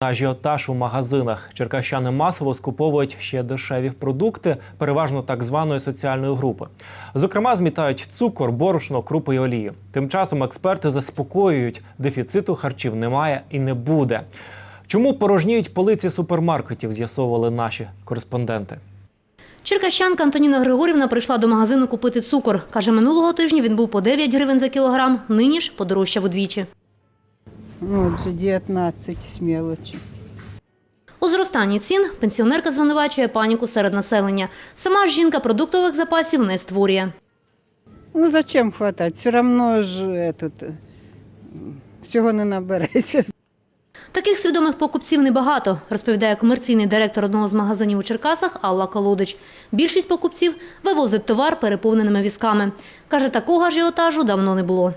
Ажіотаж у магазинах черкащани масово скуповують ще дешеві продукти, переважно так званої соціальної групи. Зокрема, змітають цукор, борошно, крупи і олію. Тим часом експерти заспокоюють, дефіциту харчів немає і не буде. Чому порожніють полиці супермаркетів? З'ясовували наші кореспонденти. Черкащанка Антоніна Григорівна прийшла до магазину купити цукор. Каже, минулого тижня він був по 9 гривень за кілограм, нині ж подорожчав удвічі. Ну, от 19 з мелочі. У зростанні цін пенсіонерка звинувачує паніку серед населення. Сама ж жінка продуктових запасів не створює. Ну зачем хватати? Все одно ж м, всього не набереться. Таких свідомих покупців небагато, розповідає комерційний директор одного з магазинів у Черкасах Алла Колодич. Більшість покупців вивозить товар переповненими візками. Каже, такого ажіотажу давно не було.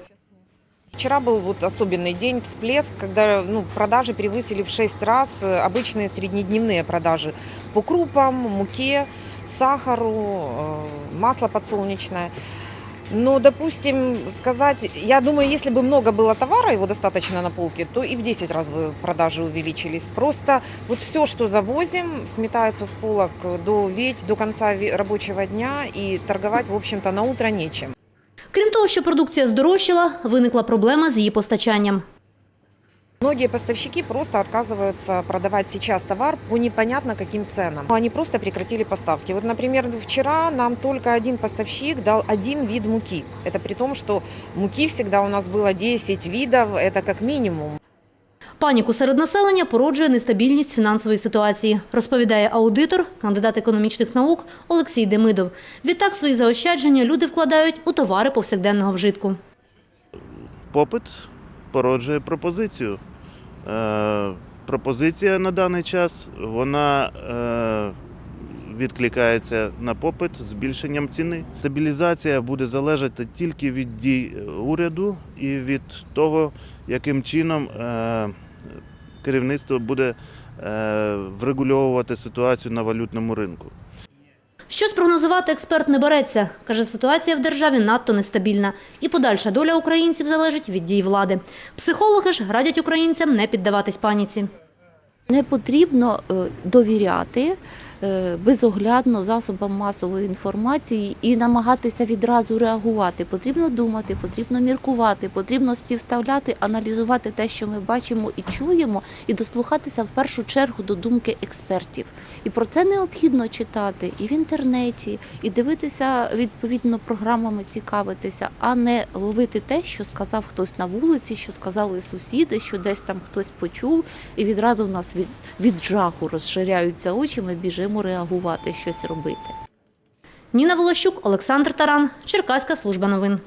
Вчера был вот особенный день, всплеск, когда ну, продажи превысили в 6 раз э, обычные среднедневные продажи по крупам, муке, сахару, э, масло подсолнечное. Но, допустим, сказать, я думаю, если бы много было товара, его достаточно на полке, то и в 10 раз бы продажи увеличились. Просто вот все, что завозим, сметается с полок до ведь, до конца рабочего дня, и торговать, в общем-то, на утро нечем. Крім того, що продукція здорожчала, виникла проблема з її постачанням. Многие поставщики просто отказываются продавать сейчас товар по непонятно каким ценам. Они просто прекратили поставки. Вот, например, вчера нам только один поставщик дал один вид муки. Это при том, что муки всегда у нас было 10 видов, это как минимум. Паніку серед населення породжує нестабільність фінансової ситуації, розповідає аудитор, кандидат економічних наук Олексій Демидов. Відтак свої заощадження люди вкладають у товари повсякденного вжитку. попит породжує пропозицію. Е, пропозиція на даний час вона е, відкликається на попит збільшенням ціни. Стабілізація буде залежати тільки від дій уряду і від того, яким чином е, керівництво буде е, врегульовувати ситуацію на валютному ринку. Що спрогнозувати експерт не береться. Каже, ситуація в державі надто нестабільна. І подальша доля українців залежить від дій влади. Психологи ж радять українцям не піддаватись паніці. Не потрібно е, довіряти безоглядно засобам масової інформації і намагатися відразу реагувати. Потрібно думати, потрібно міркувати, потрібно співставляти, аналізувати те, що ми бачимо і чуємо, і дослухатися в першу чергу до думки експертів. І про це необхідно читати і в інтернеті, і дивитися відповідно програмами, цікавитися, а не ловити те, що сказав хтось на вулиці, що сказали сусіди, що десь там хтось почув, і відразу в нас від, від жаху розширяються очі. Ми біжимо реагувати, щось робити. Ніна Волощук, Олександр Таран, Черкаська служба новин.